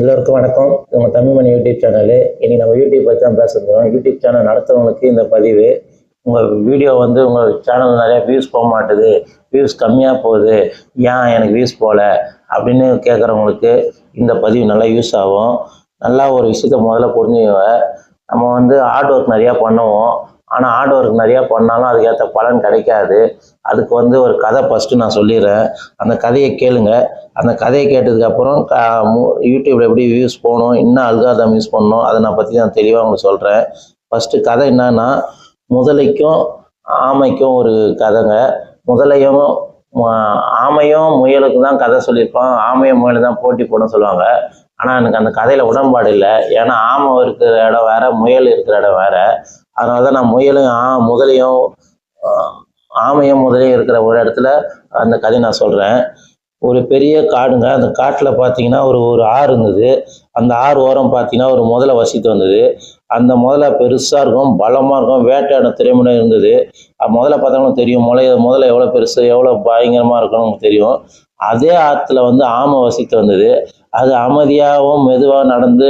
எல்லோருக்கும் வணக்கம். நம்ம தமிழ்மணி யூடியூப் சேனலு. இன்றைக்கி நம்ம யூடியூப் பற்றி தான் பேசுகிறோம் யூடியூப் சேனல் நடத்துறவங்களுக்கு இந்த பதிவு உங்கள் வீடியோ வந்து உங்கள் சேனல் நிறையா வியூஸ் போக மாட்டுது. வியூஸ் கம்மியாக போகுது. ஏன் எனக்கு வியூஸ் போகல அப்படின்னு கேட்குறவங்களுக்கு இந்த பதிவு நல்லா யூஸ் ஆகும். நல்லா ஒரு விஷயத்த முதல்ல புரிஞ்சுக்கோங்க. நம்ம வந்து ஹார்ட் ஒர்க் நிறையா பண்ணுவோம். ஆனால் ஹார்ட் ஒர்க் நிறையா பண்ணாலும் அதுக்கேற்ற பலன் கிடைக்காது. அதுக்கு வந்து ஒரு கதை ஃபஸ்ட்டு நான் சொல்லிடுறேன். அந்த கதையை கேளுங்க. அந்த கதையை கேட்டதுக்கப்புறம் யூடியூப்பில் எப்படி வியூஸ் போகணும் என்ன அல்காதம் யூஸ் பண்ணணும் அதை நான் பற்றி நான் தெளிவாக உங்களுக்கு சொல்கிறேன் ஃபஸ்ட்டு கதை என்னன்னா முதலைக்கும் ஆமைக்கும் ஒரு கதைங்க. முதலையும் ஆமையும் முயலுக்கும் தான் கதை சொல்லியிருப்பான். ஆமையும் முயலும் தான் போட்டி போடணும்னு சொல்லுவாங்க. ஆனால் எனக்கு அந்த கதையில் உடன்பாடு இல்லை. ஏன்னா ஆமை இருக்கிற இடம் வேற முயல் இருக்கிற இடம் வேற. அதனால தான் நான் முயலும் ஆ முதலையும் ஆமையும் முதலையும் இருக்கிற ஒரு இடத்துல அந்த கதையை நான் சொல்கிறேன் ஒரு பெரிய காடுங்க. அந்த காட்டில் பார்த்தீங்கன்னா ஒரு ஒரு ஆறு இருந்தது. அந்த ஆறு ஓரம் பார்த்தீங்கன்னா ஒரு முதலை வசித்து வந்தது. அந்த முதலை பெருசாக இருக்கும் பலமாக இருக்கும் வேட்டையாட திறமையாக இருந்தது. முதல்ல பார்த்தவங்களுக்கு தெரியும். முளை முதல்ல எவ்வளோ பெருசு எவ்வளோ பயங்கரமாக இருக்கும்னு உங்களுக்கு தெரியும். அதே ஆற்றுல வந்து ஆமை வசித்து வந்தது. அது அமைதியாகவும் மெதுவாக நடந்து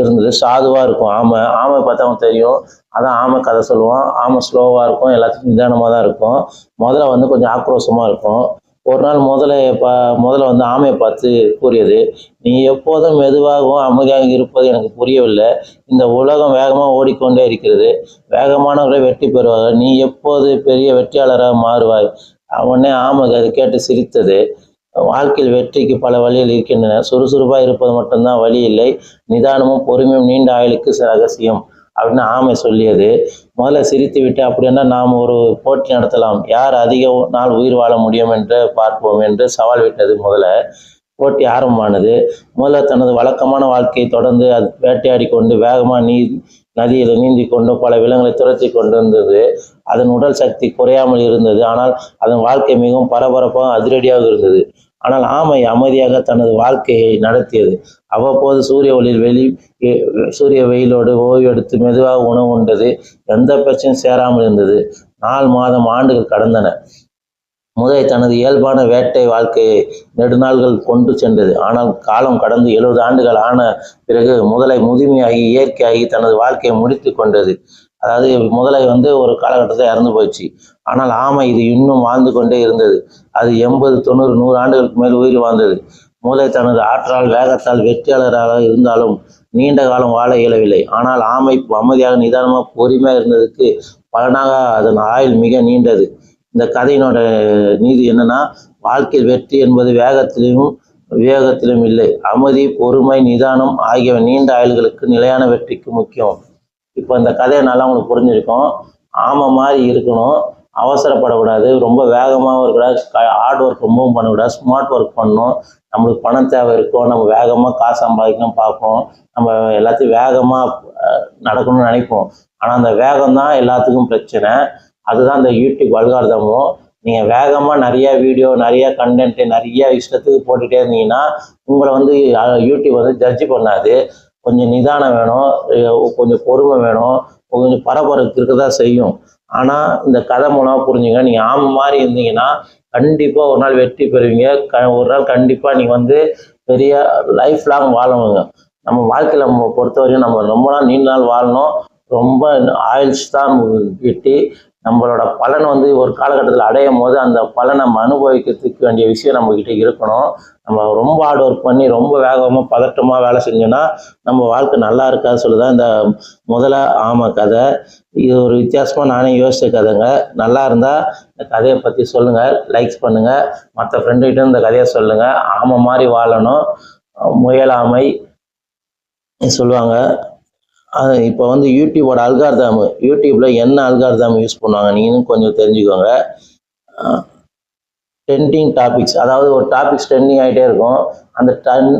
இருந்தது. சாதுவாக இருக்கும் ஆமை. ஆமை பார்த்தவங்களுக்கு தெரியும். அதான் ஆமை கதை சொல்லுவோம் ஆமை ஸ்லோவாக இருக்கும். எல்லாத்துக்கும் நிதானமாக தான் இருக்கும். முதல்ல வந்து கொஞ்சம் ஆக்ரோஷமாக இருக்கும். ஒரு நாள் முதல்ல பா முதல்ல வந்து ஆமையை பார்த்து கூறியது நீ எப்போதும் மெதுவாகவும் அமைதியாக இருப்பது எனக்கு புரியவில்லை. இந்த உலகம் வேகமாக ஓடிக்கொண்டே இருக்கிறது. வேகமானவர்களை வெற்றி பெறுவார்கள். நீ எப்போது பெரிய வெற்றியாளராக மாறுவாய்? உடனே ஆமாங்க அது கேட்டு சிரித்தது. வாழ்க்கையில் வெற்றிக்கு பல வழிகள் இருக்கின்றன. சுறுசுறுப்பாக இருப்பது மட்டும்தான் வழி இல்லை. நிதானமும் பொறுமையும் நீண்ட ஆயுளுக்கு ரகசியம் அப்படின்னு ஆமை சொல்லியது. முதல்ல சிரித்து விட்டு அப்படின்னா நாம் ஒரு போட்டி நடத்தலாம். யார் அதிக நாள் உயிர் வாழ முடியும் என்று பார்ப்போம் என்று சவால் விட்டது முதல்ல. போட்டி ஆரம்பமானது. முதல்ல தனது வழக்கமான வாழ்க்கையை தொடர்ந்து அது வேட்டையாடி கொண்டு வேகமாக நீ நதியில் நீந்தி கொண்டு பல விலங்குகளை துரத்தி கொண்டிருந்தது. அதன் உடல் சக்தி குறையாமல் இருந்தது. ஆனால் அதன் வாழ்க்கை மிகவும் பரபரப்பாக அதிரடியாக இருந்தது. ஆனால் ஆமை அமைதியாக தனது வாழ்க்கையை நடத்தியது. அவ்வப்போது சூரிய ஒளியில் வெளி சூரிய வெயிலோடு ஓய்வெடுத்து மெதுவாக உணவு உண்டது. எந்த பிரச்சனையும் சேராமல் இருந்தது. நாலு மாதம் ஆண்டுகள் கடந்தன. முதலை தனது இயல்பான வேட்டை வாழ்க்கையை நெடுநாள்கள் கொண்டு சென்றது. ஆனால் காலம் கடந்து எழுபது ஆண்டுகள் ஆன பிறகு முதலை முதுமையாகி இயற்கையாகி தனது வாழ்க்கையை முடித்து கொண்டது. அதாவது முதலை வந்து ஒரு காலகட்டத்தில் இறந்து போயிடுச்சு ஆனால் ஆமை இது இன்னும் வாழ்ந்து கொண்டே இருந்தது. அது எண்பது தொண்ணூறு நூறு ஆண்டுகளுக்கு மேல் உயிர் வாழ்ந்தது. முதலை தனது ஆற்றலால் வேகத்தால் வெற்றியாளராக இருந்தாலும் நீண்ட காலம் வாழ இயலவில்லை. ஆனால் ஆமை அமைதியாக நிதானமாக பொறுமையாக இருந்ததுக்கு பலனாக அதன் ஆயுள் மிக நீண்டது. இந்த கதையினோட நீதி என்னன்னா வாழ்க்கையில் வெற்றி என்பது வேகத்திலும் விவேகத்திலும் இல்லை. அமைதி பொறுமை நிதானம் ஆகியவை நீண்ட ஆயுள்களுக்கு நிலையான வெற்றிக்கு முக்கியம். இப்போ இந்த கதையை நல்லா உங்களுக்கு புரிஞ்சிருக்கும். ஆமை மாதிரி இருக்கணும். அவசரப்படக்கூடாது. ரொம்ப வேகமாகவும் இருக்கக்கூடாது. ஹார்ட் ஒர்க் ரொம்பவும் பண்ணக்கூடாது. ஸ்மார்ட் ஒர்க் பண்ணணும். நம்மளுக்கு பணம் தேவை இருக்கும். நம்ம வேகமாக காசு சம்பாதிக்கணும் பார்ப்போம். நம்ம எல்லாத்தையும் வேகமாக நடக்கணும்னு நினைப்போம். ஆனால் அந்த வேகம் தான் எல்லாத்துக்கும் பிரச்சனை. அதுதான் இந்த யூடியூப் அல்காரதமும் நீங்கள் வேகமாக நிறையா வீடியோ நிறையா கண்டென்ட்டு நிறையா இஷ்டத்துக்கு போட்டுகிட்டே இருந்தீங்கன்னா உங்களை வந்து யூடியூப் வந்து ஜட்ஜ் பண்ணாது. கொஞ்சம் நிதானம் வேணும் கொஞ்சம் பொறுமை வேணும் கொஞ்சம் பரபரப்பு இருக்க தான் செய்யும். ஆனால் இந்த கதை மூலமாக புரிஞ்சுங்க நீங்கள் ஆமை மாதிரி இருந்தீங்கன்னா கண்டிப்பாக ஒரு நாள் வெற்றி பெறுவீங்க. க ஒரு நாள் கண்டிப்பாக நீங்கள் வந்து பெரிய லைஃப் லாங் வாழணுங்க. நம்ம வாழ்க்கையில் நம்ம பொறுத்த வரைக்கும் நம்ம ரொம்ப நாள் நீண்ட நாள் வாழணும். ரொம்ப ஆயில்ஸ் தான் கிட்டி நம்மளோட பலன் வந்து ஒரு காலகட்டத்தில் அடையும் போது அந்த பலனை நம்ம அனுபவிக்கிறதுக்கு வேண்டிய விஷயம் நம்மக்கிட்ட இருக்கணும். நம்ம ரொம்ப ஹார்ட் ஒர்க் பண்ணி ரொம்ப வேகமாக பதட்டமாக வேலை செஞ்சோன்னா நம்ம வாழ்க்கை நல்லா இருக்காது சொல்லுதான் இந்த முதல்ல ஆமை கதை. இது ஒரு வித்தியாசமாக நானே யோசிச்ச கதைங்க. நல்லா இருந்தால் இந்த கதையை பற்றி சொல்லுங்கள் லைக்ஸ் பண்ணுங்கள் மற்ற ஃப்ரெண்டுகிட்ட இந்த கதையை சொல்லுங்கள் ஆமை மாதிரி வாழணும். முயலாமை சொல்லுவாங்க. இப்போ வந்து யூடியூபோட அல்கார்தாம் யூடியூப்பில் என்ன அல்கார்தாம் யூஸ் பண்ணுவாங்க நீங்களும் கொஞ்சம் தெரிஞ்சுக்கோங்க. ட்ரெண்டிங் டாபிக்ஸ் அதாவது ஒரு டாபிக்ஸ் ட்ரெண்டிங் ஆகிட்டே இருக்கும். அந்த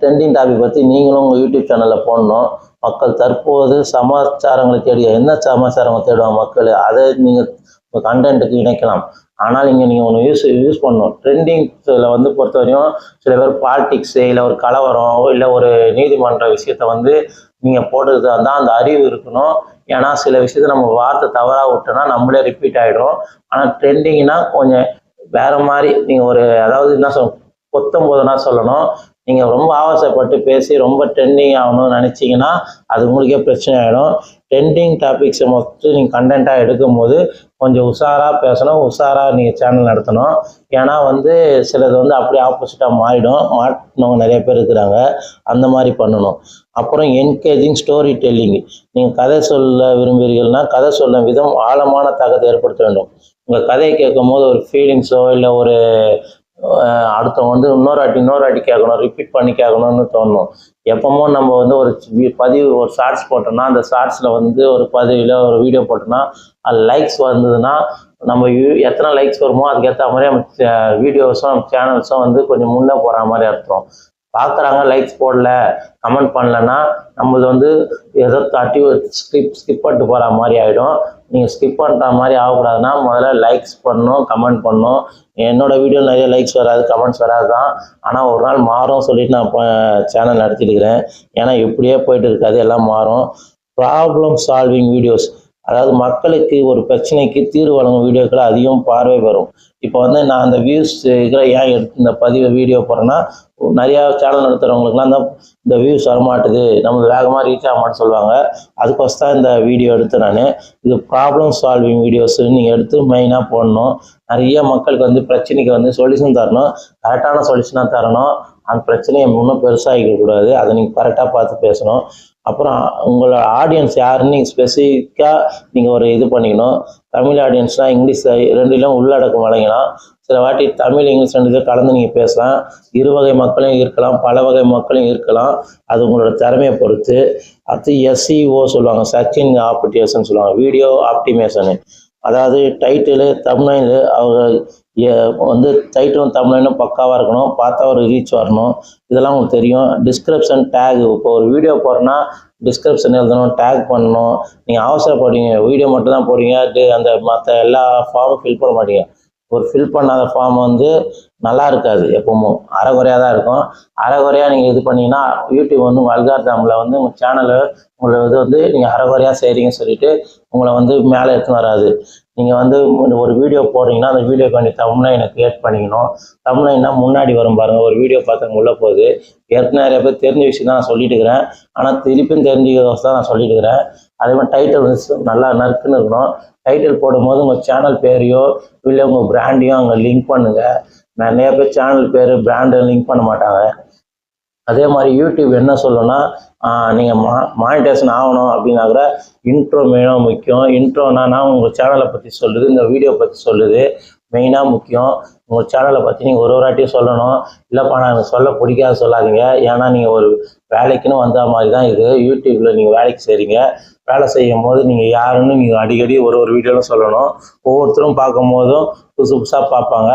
ட்ரெண்டிங் டாபிக் பற்றி நீங்களும் உங்கள் யூடியூப் சேனலில் போடணும். மக்கள் தற்போது சமாச்சாரங்களை தேடி என்ன சமாச்சாரங்களை தேடுவாங்க மக்கள்? அதை நீங்கள் உங்கள் கண்டென்ட்டுக்கு இணைக்கலாம். ஆனால் இங்கே நீங்கள் ஒன்று யூஸ் யூஸ் பண்ணணும். ட்ரெண்டிங்ஸில் வந்து பொறுத்தவரையும் சில பேர் பாலிட்டிக்ஸு இல்லை ஒரு கலவரம் இல்லை ஒரு நீதிமன்ற விஷயத்த வந்து நீங்கள் போடுறது தான் அந்த அறிவு இருக்கணும். ஏன்னா சில விஷயத்த நம்ம வார்த்தை தவறாக விட்டோம்னா நம்மளே ரிப்பீட் ஆகிடும் ஆனால் ட்ரெண்டிங்னா கொஞ்சம் வேற மாதிரி நீங்கள் ஒரு அதாவது என்ன சொல் பொத்தம் போதுனா சொல்லணும். நீங்கள் ரொம்ப ஆவசப்பட்டு பேசி ரொம்ப ட்ரெண்டிங் ஆகணும்னு நினச்சிங்கன்னா அது உங்களுக்கே பிரச்சனை ஆகிடும் ட்ரெண்டிங் டாபிக்ஸை மொத்தம் நீங்கள் கண்டென்ட்டாக எடுக்கும்போது கொஞ்சம் உஷாராக பேசணும். உஷாராக நீங்கள் சேனல் நடத்தணும். ஏன்னா வந்து சிலது வந்து அப்படியே ஆப்போசிட்டாக மாறிடும். மாட்டினவங்க நிறைய பேர் இருக்கிறாங்க. அந்த மாதிரி பண்ணணும். அப்புறம் என்கேஜிங் ஸ்டோரி டெல்லிங் நீங்கள் கதை சொல்ல விரும்புகிறீர்கள்னா கதை சொல்லும் விதம் ஆழமான தாக்கத்தை ஏற்படுத்த வேண்டும். உங்கள் கதையை கேட்கும் போது ஒரு ஃபீலிங்ஸோ இல்லை ஒரு அடுத்தவங்க வந்து இன்னொரு வாட்டி இன்னொரு வாட்டி கேட்கணும் ரிப்பீட் பண்ணி கேட்கணும்னு தோணும். எப்பவும் நம்ம வந்து ஒரு பதிவு ஒரு ஷார்ட்ஸ் போட்டோம்னா அந்த ஷார்ட்ஸில் வந்து ஒரு பதிவில் ஒரு வீடியோ போட்டோம்னா அது லைக்ஸ் வந்ததுன்னா நம்ம யூ- எத்தனை லைக்ஸ் வருமோ அதுக்கேற்ற மாதிரி நம்ம வீடியோஸும் நம்ம சேனல்ஸும் வந்து கொஞ்சம் முன்னே போகிற மாதிரி அர்த்தம். பார்க்குறாங்க லைக்ஸ் போடல கமெண்ட் பண்ணலன்னா நம்மளது வந்து ஏதோ தட்டி ஸ்கிப் ஸ்கிப் பண்ணிட்டு போகிற மாதிரி ஆகிடும் நீங்கள் ஸ்கிப் பண்ணுற மாதிரி ஆகக்கூடாதுன்னா முதல்ல லைக்ஸ் பண்ணணும் கமெண்ட் பண்ணணும். என்னோடய வீடியோ நிறைய லைக்ஸ் வராது கமெண்ட்ஸ் வராது தான் ஆனால் ஒரு நாள் மாறும் சொல்லிட்டு நான் சேனல் நடத்திட்டு இருக்கிறேன் ஏன்னா இப்படியே போயிட்டு இருக்காது எல்லாம் மாறும். ப்ராப்ளம் சால்விங் வீடியோஸ் அதாவது மக்களுக்கு ஒரு பிரச்சனைக்கு தீர்வு வழங்கும் வீடியோக்கள் அதிகம் பார்வை வரும் இப்போ வந்து நான் அந்த வியூஸ் இருக்கிற ஏன் எடுத்து இந்த பதிவு வீடியோ போடுறேன்னா நிறையா சேனல் நடத்துகிறவங்களுக்குலாம் தான் இந்த வியூஸ் வரமாட்டுது நம்ம வேகமாக ரீச் ஆக மாட்டேன்னு சொல்லுவாங்க. அதுக்கோசம் தான் இந்த வீடியோ எடுத்து நான். இது ப்ராப்ளம் சால்விங் வீடியோஸ் நீங்கள் எடுத்து மெயினாக போடணும். நிறைய மக்களுக்கு வந்து பிரச்சனைக்கு வந்து சொல்யூஷன் தரணும். கரெக்டான சொல்யூஷனாக தரணும். அந்த பிரச்சனையை இன்னும் பெருசாகிக்க கூடாது. அதை நீங்கள் கரெக்டாக பார்த்து பேசணும். அப்புறம் உங்களோட ஆடியன்ஸ் யாருன்னு நீங்கள் ஸ்பெசிஃபிக்காக நீங்கள் ஒரு இது பண்ணிக்கணும். தமிழ் ஆடியன்ஸ்னால் இங்கிலீஷ் ரெண்டிலும் உள்ளடக்கம் வழங்கலாம் சில வாட்டி தமிழ் இங்கிலீஷ் ரெண்டு கலந்து நீங்கள் பேசலாம். இரு வகை மக்களும் இருக்கலாம் பல வகை மக்களும் இருக்கலாம். அது உங்களோட திறமையை பொறுத்து. அடுத்து எஸ்இஓ சொல்லுவாங்க சர்ச் இன் ஆப்டிமேஷன் சொல்லுவாங்க வீடியோ ஆப்டிமேஷனு அதாவது டைட்டிலு தமிழ்நு அவங்க வந்து டைட்டிலும் தமிழ்னும் பக்காவாக இருக்கணும் பார்த்தா ஒரு ரீச் வரணும். இதெல்லாம் உங்களுக்கு தெரியும். டிஸ்கிரிப்ஷன் டேக் இப்போ ஒரு வீடியோ போடுறேன்னா டிஸ்கிரிப்ஷன் எழுதணும் டேக் பண்ணணும். நீங்கள் அவசரப்படுவீங்க வீடியோ மட்டும் தான் போடுவீங்க டி- அந்த மற்ற எல்லா ஃபார்மும் ஃபில் பண்ண மாட்டீங்க. ஒரு ஃபில் பண்ணாத ஃபார்ம் வந்து நல்லா இருக்காது எப்பவும். அரைகுறையாக தான் இருக்கும். அரைகுறையாக நீங்கள் இது பண்ணீங்கன்னா யூடியூப் வந்து உங்கள் அல்காரதமில் வந்து உங்கள் சேனலை உங்களை இது வந்து நீங்கள் அரைகுறையாக செய்கிறீங்கன்னு சொல்லிட்டு உங்களை வந்து மேலே எடுத்துன்னு வராது. நீங்கள் வந்து ஒரு வீடியோ போடுறீங்கன்னா அந்த வீடியோக்கு வேண்டிய தமிழ்லைனை கிரியேட் பண்ணிக்கணும். தமிழ்லைனா முன்னாடி வரும் பாருங்கள் ஒரு வீடியோ பார்த்தவங்க உள்ள போகுது. ஏற்கனவே நிறைய பேர் தெரிஞ்ச விஷயம் தான் நான் சொல்லிட்டு இருக்கிறேன். ஆனால் திருப்பியும் தெரிஞ்சுக்கிறத தான் நான் சொல்லிட்டு இருக்கிறேன். அதே மாதிரி டைட்டில் வந்து நல்லா நறுக்குன்னு இருக்கணும். டைட்டில் போடும்போது உங்கள் சேனல் பேரையோ இல்லை உங்கள் பிராண்டையும் அங்கே லிங்க் பண்ணுங்கள் நிறைய பேர் சேனல் பேர் பிராண்டை லிங்க் பண்ண மாட்டாங்க. அதே மாதிரி யூடியூப் என்ன சொல்லணும்னா நீங்கள் மா மானிட்டேஷன் ஆகணும் அப்படின்னாக்கிற இன்ட்ரோ மெயினாக முக்கியம். இன்ட்ரோனா உங்கள் சேனலை பற்றி சொல்லுது இந்த வீடியோ பற்றி சொல்லுது. மெயினாக முக்கியம். உங்கள் சேனலை பற்றி நீங்கள் ஒரு ஒரு வாட்டியும் சொல்லணும். இல்லைப்பா நான் சொல்ல பிடிக்காத சொல்லாதீங்க. ஏன்னா நீங்கள் ஒரு வேலைக்குன்னு வந்த மாதிரி தான் இது. யூடியூப்பில் நீங்கள் வேலைக்கு செய்கிறீங்க வேலை செய்யும் போது நீங்கள் யாருன்னு நீங்கள் அடிக்கடி ஒரு ஒரு வீடியோவில் சொல்லணும். ஒவ்வொருத்தரும் பார்க்கும் போதும் புதுசு புதுசாக பார்ப்பாங்க.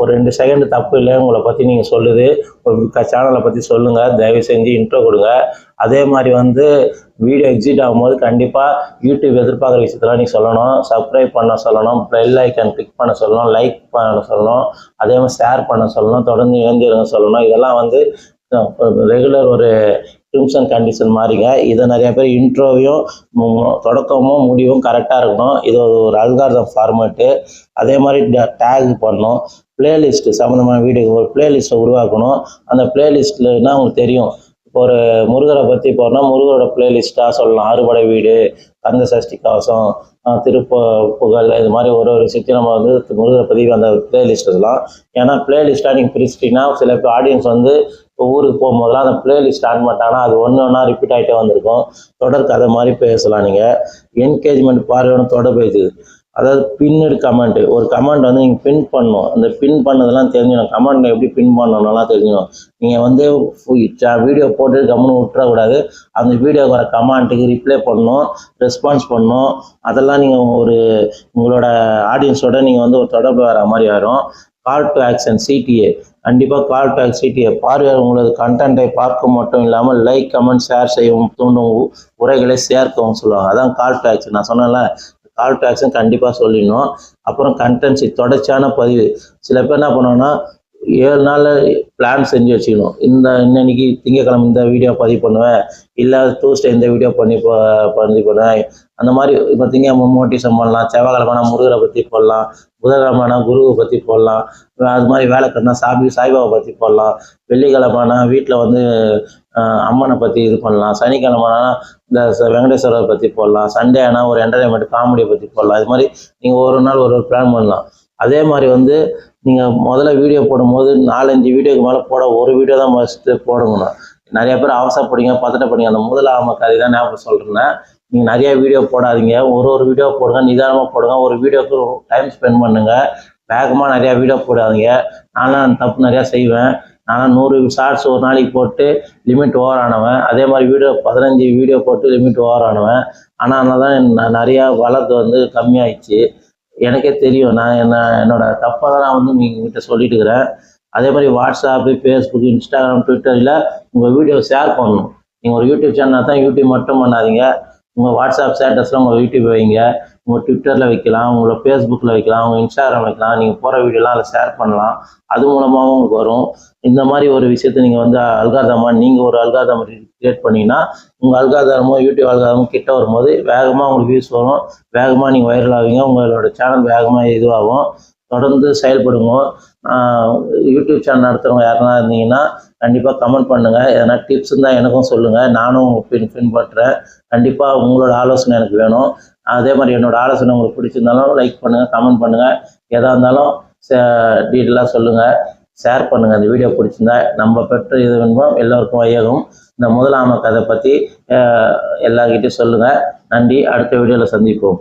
ஒரு ரெண்டு செகண்ட் தப்பு இல்லை உங்களை பற்றி நீங்கள் சொல்லுது. ஒரு சேனலை பற்றி சொல்லுங்கள் தயவு செஞ்சு இன்ட்ரோ கொடுங்க. அதே மாதிரி வந்து வீடியோ எக்ஸிட் ஆகும்போது கண்டிப்பாக யூடியூப் எதிர்பார்க்குற விஷயத்தெல்லாம் நீ சொல்லணும். சப்ஸ்கிரைப் பண்ண சொல்லணும். பெல் ஐக்கன் கிளிக் பண்ண சொல்லணும். லைக் பண்ண சொல்லணும். அதே மாதிரி ஷேர் பண்ண சொல்லணும். தொடர்ந்து இணைந்திருங்க சொல்லணும். இதெல்லாம் வந்து ரெகுலர் ஒரு டெர்ம்ஸ் அண்ட் கண்டிஷன் மாதிரிங்க இதை நிறைய பேர் இன்ட்ரோவையும் தொடக்கமும் முடிவும் கரெக்டாக இருக்கணும். இது ஒரு- அல்காரதம் ஃபார்மேட்டு அதே மாதிரி டேக் பண்ணணும். பிளேலிஸ்ட்டு சம்மந்தமான வீடியோ ஒரு பிளேலிஸ்ட்டை உருவாக்கணும். அந்த பிளேலிஸ்ட்லன்னா உங்களுக்கு தெரியும்? ஒரு முருகரை பற்றி போனால் முருகரோட பிளேலிஸ்ட்டாக சொல்லலாம். அறுபடை வீடு கந்த சஷ்டி கவசம் திருப்ப புகழ் இது மாதிரி ஒரு ஒரு விஷயத்தையும் நம்ம வந்து முருகரை பற்றி அந்த பிளேலிஸ்ட் இதெல்லாம் ஏன்னா பிளேலிஸ்ட்டாக நீங்கள் பிரிச்சிட்டிங்கன்னா சில பேர் ஆடியன்ஸ் வந்து இப்போ ஊருக்கு போகும்போதெல்லாம் அந்த பிளேலிஸ்ட் ஆன் பண்ணிட்டாங்கன்னா அது ஒன்று ஒன்றா ரிப்பீட் ஆகிட்டே வந்திருக்கும். தொடர் கதை மாதிரி பேசலாம் நீங்கள் என்கேஜ்மெண்ட் பார்வையோட தொடர் பேசுது. அதாவது பின்னடு கமெண்ட் ஒரு கமெண்ட் வந்து நீங்கள் பின் பண்ணணும். அந்த பின் பண்ணதெல்லாம் தெரிஞ்சிடும் கமெண்ட் எப்படி பின் பண்ணணும்லாம் தெரிஞ்சிடும் நீங்கள் வந்து வீடியோ போட்டு கம்முன்னு விட்டுறக்கூடாது. அந்த வீடியோக்கு வர கமெண்ட்டுக்கு ரிப்ளை பண்ணணும். ரெஸ்பான்ஸ் பண்ணணும். அதெல்லாம் நீங்கள் ஒரு உங்களோட ஆடியன்ஸோட நீங்கள் வந்து ஒரு தொடர்பு வர மாதிரி வரும் கால் டு ஆக்ஷன் சிடிஏ கண்டிப்பாக கால் டு ஆக்ஷன் சிடிஏ பார்வையாளர் உங்களது கண்டென்ட்டை பார்க்க மட்டும் இல்லாமல் லைக் கமெண்ட் ஷேர் செய்யவும் தூண்டும் உரைகளை சேர்க்கவும் சொல்லுவாங்க. அதான் கால் டு ஆக்ஷன் நான் சொன்னேன்ல கால் டு ஆக்ஷன் கண்டிப்பாக சொல்லிடணும். அப்புறம் கண்டென்ட்ஸ் தொடர்ச்சியான பதிவு. சில பேர் என்ன பண்ணுவோன்னா ஏழு நாளில் பிளான் செஞ்சு வச்சுக்கணும். இந்த இன்னைக்கு திங்கக்கிழமை இந்த வீடியோ பதிவு பண்ணுவேன். இல்லை டூஸ்டே இந்த வீடியோ பண்ணி ப- பதிவு பண்ணுவேன் அந்த மாதிரி இப்போ திங்க மோட்டிவேஷன் பண்ணலாம் செவ்வாய்க்கிழமைனா முருகரை பற்றி போடலாம். புதன்கிழமைனா குருவை பற்றி போடலாம். அது மாதிரி வேலைக்கட்டினா சாமி சாய்பாபா பற்றி போடலாம். வெள்ளிக்கிழமைனா வீட்டில் வந்து அம்மனை பற்றி இது பண்ணலாம். சனிக்கிழமைனா இந்த வெங்கடேஸ்வரரை பற்றி போடலாம். சண்டே ஆனால் ஒரு என்டர்டைன்மெண்ட் காமெடியை பற்றி போடலாம். இது மாதிரி நீங்கள் ஒரு நாள் ஒரு ஒரு பிளான் பண்ணலாம். அதே மாதிரி வந்து நீங்கள் முதல்ல வீடியோ போடும்போது நாலஞ்சு வீடியோக்கு மேலே போட ஒரு வீடியோ தான் ஃபஸ்ட்டு போடுங்கண்ணா நிறைய பேர் அவசரப்படுங்க பதட்டப்படுங்க அந்த முதலாம கதை தான் ஞாபகம் சொல்கிறேன் நீங்கள் நிறைய வீடியோ போடாதீங்க. ஒரு ஒரு வீடியோ போடுங்க நிதானமாக போடுங்க. ஒரு வீடியோக்கு டைம் ஸ்பெண்ட் பண்ணுங்கள் வேகமாக நிறையா வீடியோ போடாதீங்க. நானும் தப்பு நிறையா செய்வேன். நானும் நூறு ஷார்ட்ஸ் ஒரு நாளைக்கு போட்டு லிமிட் ஓவர் ஆனவன். அதே மாதிரி வீடியோ பதினஞ்சு வீடியோ போட்டு லிமிட் ஓவர் ஆனவன். ஆனால் அதனால தான் நான் நிறையா வளர்த்து வந்து கம்மியாயிடுச்சு. எனக்கே தெரியும். நான் என்ன என்னோட தப்பாக தான் நான் வந்து உங்ககிட்ட சொல்லிட்டு இருக்கிறேன் அதே மாதிரி வாட்ஸ்அப்பு ஃபேஸ்புக் இன்ஸ்டாகிராம் ட்விட்டரில் உங்கள் வீடியோ ஷேர் பண்ணணும். நீங்கள் ஒரு யூடியூப் சேனல் தான் யூடியூப் மட்டும் பண்ணாதீங்க. உங்கள் வாட்ஸ்அப் ஸ்டேட்டஸில் உங்கள் யூடியூப் வைங்க. உங்கள் ட்விட்டரில் வைக்கலாம் உங்களை ஃபேஸ்புக்கில் வைக்கலாம் உங்கள் இன்ஸ்டாகிராம் வைக்கலாம். நீங்கள் போகிற வீடியோலாம் அதில் ஷேர் பண்ணலாம். அது மூலமாகவும் உங்களுக்கு வரும். இந்த மாதிரி ஒரு விஷயத்தை நீங்கள் வந்து அல்காதமாக நீங்கள் ஒரு அல்காதம் கிரியேட் பண்ணிங்கன்னா உங்கள் அல்காதாரமோ யூடியூப் அல்காதாரமோ கிட்ட வரும்போது வேகமாக உங்களுக்கு வியூஸ் வரும். வேகமாக நீங்கள் வைரல் ஆவீங்க. உங்களோட சேனல் வேகமாக இதுவாகும். தொடர்ந்து செயல்படுங்க. யூடியூப் சேனல் நடத்துகிறவங்க யாருன்னா இருந்தீங்கன்னா கண்டிப்பாக கமெண்ட் பண்ணுங்கள் எதனா டிப்ஸ் இருந்தால் எனக்கும் சொல்லுங்கள் நானும் பின் பின்பற்றுறேன் கண்டிப்பாக உங்களோட ஆலோசனை எனக்கு வேணும். அதே மாதிரி என்னோடய ஆலோசனை உங்களுக்கு பிடிச்சிருந்தாலும் லைக் பண்ணுங்கள் கமெண்ட் பண்ணுங்கள் எதாக இருந்தாலும் டீட்டெயிலாக சொல்லுங்கள் ஷேர் பண்ணுங்கள் அந்த வீடியோ பிடிச்சிருந்தா நம்ம பெற்ற இது வேணுமோ எல்லோருக்கும் வையகம் இந்த முதலாம கதை பற்றி எல்லார்கிட்டையும் சொல்லுங்கள் நன்றி. அடுத்த வீடியோவில் சந்திப்போம்.